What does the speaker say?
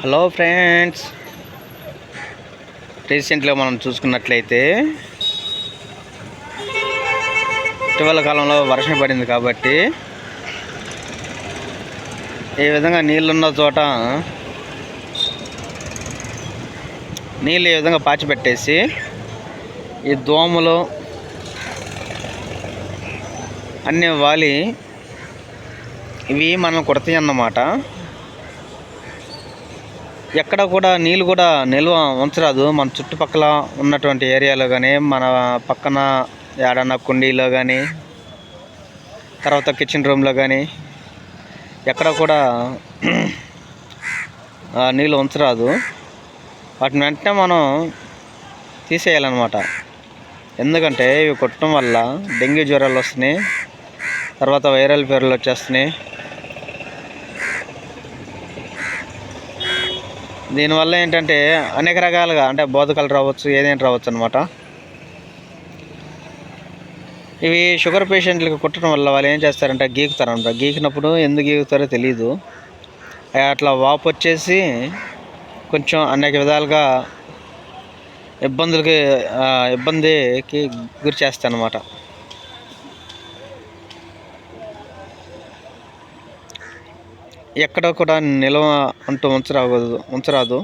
Hello friends. రీసెంట్గా మనం చూసుకున్నట్లయితే ఇటీవల కాలంలో వర్షం పడింది కాబట్టి ఈ విధంగా నీళ్ళున్న చోట నీళ్ళు ఈ విధంగా పాచిపెట్టేసి ఈ దోమలు అన్నీ వాలి ఇవి మనం కుడతాయి అన్నమాట ఎక్కడ కూడా నీళ్ళు కూడా నిల్వ ఉంచరాదు. మన చుట్టుపక్కల ఉన్నటువంటి ఏరియాలో కానీ మన పక్కన ఏడన్నా కుండీలో కానీ తర్వాత కిచెన్ రూమ్లో కానీ ఎక్కడ కూడా నీళ్ళు ఉంచరాదు. వాటిని వెంటనే మనం తీసేయాలన్నమాట. ఎందుకంటే ఇవి కొట్టడం వల్ల డెంగ్యూ జ్వరాలు వస్తున్నాయి తర్వాత వైరల్ ఫీవర్లు వచ్చేస్తున్నాయి. దీనివల్ల ఏంటంటే అనేక రకాలుగా అంటే బోధకలు రావచ్చు ఏదైనా రావచ్చు అనమాట ఇవి షుగర్ పేషెంట్లకు కుట్టడం వల్ల వాళ్ళు ఏం చేస్తారంటే గీకుతారు అనమాట గీకినప్పుడు ఎందుకు గీకుతారో తెలియదు అట్లా వాపు వచ్చేసి కొంచెం అనేక విధాలుగా ఇబ్బందులకి ఇబ్బందికి గురి చేస్తాయి అన్నమాట ఎక్కడ కూడా నిల్వ అంటూ ఉంచరాకూడదు ఉంచరాదు.